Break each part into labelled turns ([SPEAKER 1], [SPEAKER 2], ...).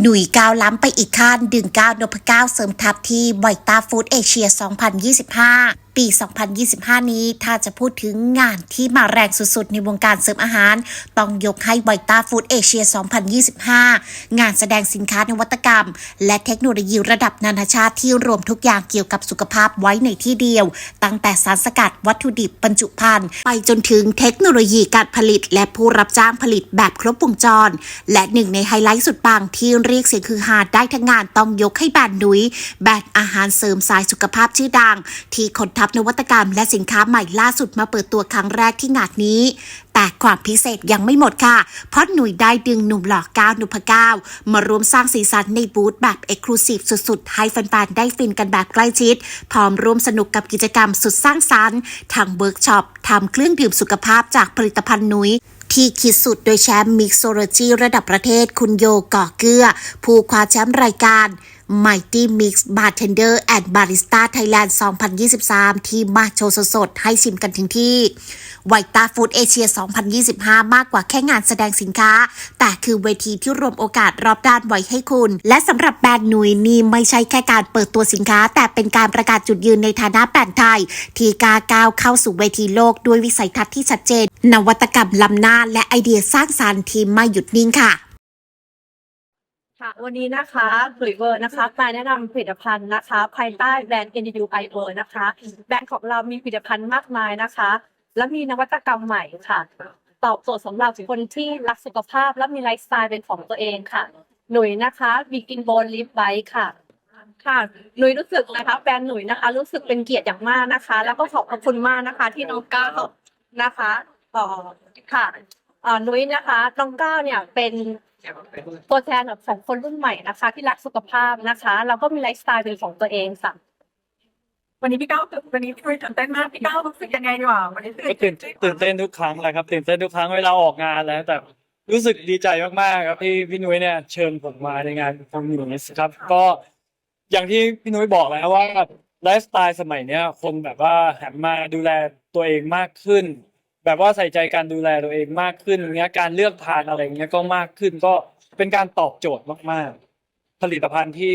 [SPEAKER 1] หนุ่ยก้าวล้ำไปอีกขั้นดึงก้าวนพก้าวเสริมทัพที่ไวต้าฟู้ดเอเชีย 2025 ปี 2025 นี้ ถ้าจะพูดถึงงานที่มาแรงสุดๆ ในวงการเสริมอาหาร ต้องยกให้ไวต้าฟู้ดเอเชีย 2025 งานแสดงสินค้านวัตกรรม และเทคโนโลยีระดับนานาชาติที่รวมทุกอย่างเกี่ยวกับสุขภาพไว้ในที่เดียว ตั้งแต่สารสกัดวัตถุดิบบรรจุภัณฑ์ไปจนถึงเทคโนโลยีการผลิต และผู้รับจ้างผลิตแบบครบวงจร และหนึ่งในไฮไลท์สุดปังที่เรียกเสียงคือฮาได้ทั้งงานต้องยกให้แบรนด์นุ้ยแบรนด์อาหารเสริมสายสุขภาพชื่อดัง ที่คนทับนวัตกรรม และสินค้าใหม่ล่าสุดมาเปิดตัวครั้งแรกที่งานนี้ แต่ความพิเศษยังไม่หมดค่ะ เพราะหนุ่ยได้ดึงหนุ่มหล่อก้าวนุพก้าวมารวมสร้างสีสันในบูธแบบเอกลูซีฟสุดๆ ให้แฟนๆได้ฟินกันแบบใกล้ชิด พร้อมร่วมสนุกกับกิจกรรมสุดสร้างสรรค์ทางเวิร์กช็อปทำเครื่องดื่มสุขภาพจากผลิตภัณฑ์นุ้ยที่คิดสุดโดยแชมป์มิกโซโลจีระดับประเทศคุณโยก่อเกื้อ ผู้คว้าแชมป์รายการ Mighty Mix Bartender and Barista Thailand 2023 ที่มาโชว์สดๆ ให้ชิมกันถึงที่ไวต้าฟู้ดเอเชีย 2025 มากกว่าแค่งานแสดงสินค้า แต่คือเวทีที่รวมโอกาสรอบด้านไว้ให้คุณ และสำหรับแบรนด์หนุยนี่ไม่ใช่แค่การเปิดตัวสินค้า แต่เป็นการประกาศจุดยืนในฐานะแบรนด์ไทย ที่กาก้าวเข้าสู่เวทีโลกด้วยวิสัยทัศน์ที่ชัดเจน นวัตกรรมล้ำหน้าและไอเดียสร้างสรรค์ที่ไม่หยุดนิ่งค่ะ
[SPEAKER 2] ค่ะวันนี้นะคะหลุยเวอร์นะคะมาแนะนำผลิตภัณฑ์นะคะ ภายใต้แบรนด์ NDU i w o r นะคะ แบรนด์ของเรามีผลิตภัณฑ์มากมายนะคะ และมีนวัตกรรมใหม่ค่ะ ตอบโจทย์สำหรับคนที่รักสุขภาพและมีไลฟ์สไตล์เป็นของตัวเองค่ะ หนุ่ยนะคะบิกินโบนลิฟไบค่ะ ค่ะหนุ่ยรู้สึกนะคะแบรนด์หนุ่ยนะคะ รู้สึกเป็นเกียรติอย่างมากนะคะ แล้วก็ขอบพระคุณมากนะคะ ที่น้องก้าวนะคะต่อค่ะอ่าหนุ่ยนะคะน้องก้าวเนี่ยเป็น ตัวแทนแบบของคนรุ่นใหม่นะคะ ที่รักสุขภาพนะคะแล้วก็มีไลฟ์สไตล์เป็นของตัวเองค่ะ
[SPEAKER 3] วันนี้พี่ก้าววันนี้คุยตื่นเต้นมากพี่ก้าวรู้สึกยังไงดีกว่าวันนี้
[SPEAKER 4] ก็ตื่นตื่นเต้นทุกครั้งแหละครับตื่นเต้นทุกครั้งเวลาออกงานแล้ว แต่รู้สึกดีใจมากๆครับที่พี่นุ้ยเนี่ยเชิญผมมาในงานคอมมิวนิสต์ครับ ก็อย่างที่พี่นุ้ยบอกแล้วว่าไลฟ์สไตล์สมัยเนี้ยคนแบบว่าหันมาดูแลตัวเองมากขึ้น แบบว่าใส่ใจการดูแลตัวเองมากขึ้นเงี้ยการเลือกทานอะไรเงี้ยก็มากขึ้นก็เป็นการตอบโจทย์มากๆ ผลิตภัณฑ์ที่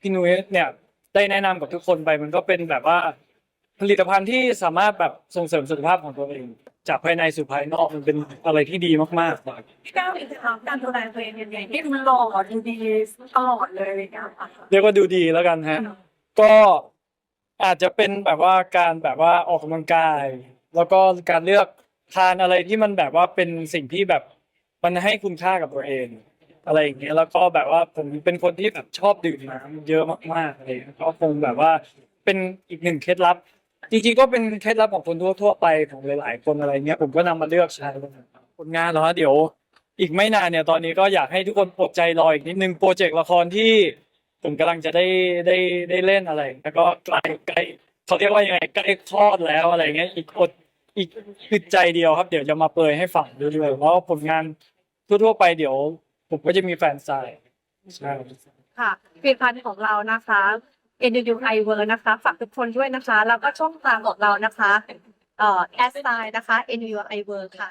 [SPEAKER 4] พี่นุ้ยเนี่ยได้แนะนำกับทุกคนไปมันก็เป็นแบบว่า ผลิตภัณฑ์ที่สามารถแบบส่งเสริมสุขภาพของตัวเอง จากภายในสู่ภายนอกมันเป็นอะไรที่ดีมากๆ
[SPEAKER 3] พี่ก้าวเองจะทำการดูแลตัวเองยังไงที่มันหล่อดูดีตลอดเลยอะไรอย่างเงี้ยค่ะ
[SPEAKER 4] เรียกว่าดูดีแล้วกันฮะก็อาจจะเป็นแบบว่าการแบบว่าออกกำลังกาย แล้วก็การเลือก ทานอะไรที่มันแบบว่าเป็นสิ่งที่แบบมันให้คุณค่ากับตัวเอง อะไรอย่างเงี้ยแล้วก็แบบว่าผมเป็นคนที่แบบชอบดื่มน้ำเยอะมากๆอะไรอย่างเลยก็คงแบบว่าเป็นอีกหนึ่งเคล็ดลับ จริงๆก็เป็นเคล็ดลับของคนทั่วๆไปของหลายๆคนอะไรเงี้ยผมก็นำมาเลือกใช้ผลงานเนาะเดี๋ยว อีกไม่นานเนี่ยตอนนี้ก็อยากให้ทุกคนอดใจรออีกนิดนึงโปรเจกต์ละครที่ผมกำลังจะได้ได้ได้เล่นอะไร แล้วก็ใกล้ใกล้เขาเรียกว่ายังไงใกล้คลอดแล้วอะไรเงี้ยอีกอด อีกอึดใจเดียวครับ เดี๋ยวจะมาเปรยให้ฟังเรื่อยๆเพราะว่าผลงานทั่วๆไปเดี๋ยว ผมก็จะมีแฟนไซน์ใช่
[SPEAKER 2] ค่ะผลิตภัณฑ์ของเรานะคะ n u i w o r นะคะฝากทุกคนด้วยนะคะ แล้วก็ช่องทางของเรานะคะเอ่อแอสไซน์นะคะ n u i w o r ค่ะ